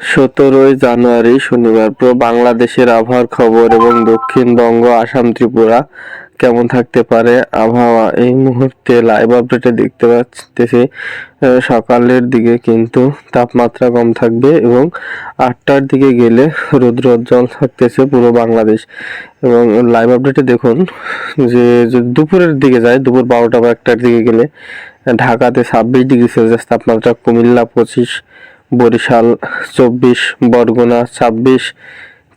সতেরোই জানুয়ারি শনিবার, পুরো বাংলাদেশের আবহাওয়ার খবর এবং দক্ষিণবঙ্গ আসাম, ত্রিপুরা কেমন থাকতে পারে? আবহাওয়া এই মুহূর্তে লাইভ আপডেটে দেখতে পাচ্ছি। সকালের দিকে কিন্তু তাপমাত্রা কম থাকবে এবং আটটার দিকে গেলে রৌদ্রোজ্জ্বল থাকতেছে পুরো বাংলাদেশ। এবং লাইভ আপডেটে দেখুন যে দুপুরের দিকে যায়, দুপুর বারোটা বা একটার দিকে গেলে ঢাকাতে ছাব্বিশ ডিগ্রি সেলসিয়াস তাপমাত্রা, কুমিল্লা পঁচিশ বরিশাল চব্বিশ, বরগুনা ছাব্বিশ,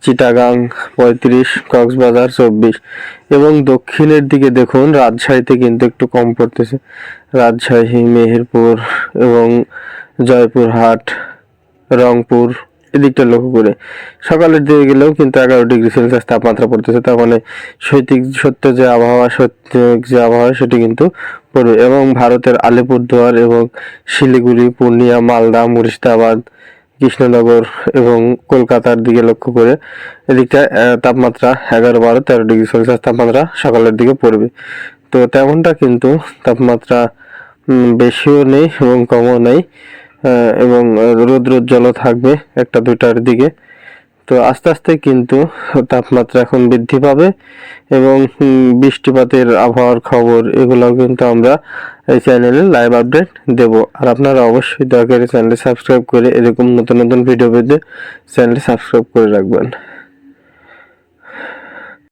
চিটাগাং পঁয়ত্রিশ, কক্সবাজার চব্বিশ এবং দক্ষিণের দিকে দেখুন রাজশাহীতে কিন্তু একটু কম পড়তেছে। রাজশাহী, মেহেরপুর এবং জয়পুরহাট, রংপুর এদিকটা লক্ষ্য করে। সকালের দিকে গেলেও কিন্তু এগারো ডিগ্রি সেলসিয়াস তাপমাত্রা পড়তেছে, তার মানে সৈতিক সত্য যে আবহাওয়া সত্য যে আবহাওয়া সেটি কিন্তু পড়বে। এবং ভারতের আলিপুরদুয়ার এবং শিলিগুড়ি, পূর্ণিয়া, মালদা, মুর্শিদাবাদ, কৃষ্ণনগর এবং কলকাতার দিকে লক্ষ্য করে এদিকটা তাপমাত্রা এগারো বারো তেরো ডিগ্রি সেলসিয়াস তাপমাত্রা সকালের দিকে পড়বে। তো তেমনটা কিন্তু তাপমাত্রা বেশিও নেই এবং কমও নেই। এবং রৌদ্রোজ্জ্বল থাকবে একটা দুটার দিকে। তো আস্তে আস্তে কিন্তু তাপমাত্রা এখন বৃদ্ধি পাবে এবং বৃষ্টিপাতের আবহাওয়ার খবর এগুলোও কিন্তু আমরা এই চ্যানেলে লাইভ আপডেট দেব। আর আপনারা অবশ্যই দয়া করে চ্যানেলে সাবস্ক্রাইব করে এরকম নতুন নতুন ভিডিও পেতে চ্যানেলে সাবস্ক্রাইব করে রাখবেন।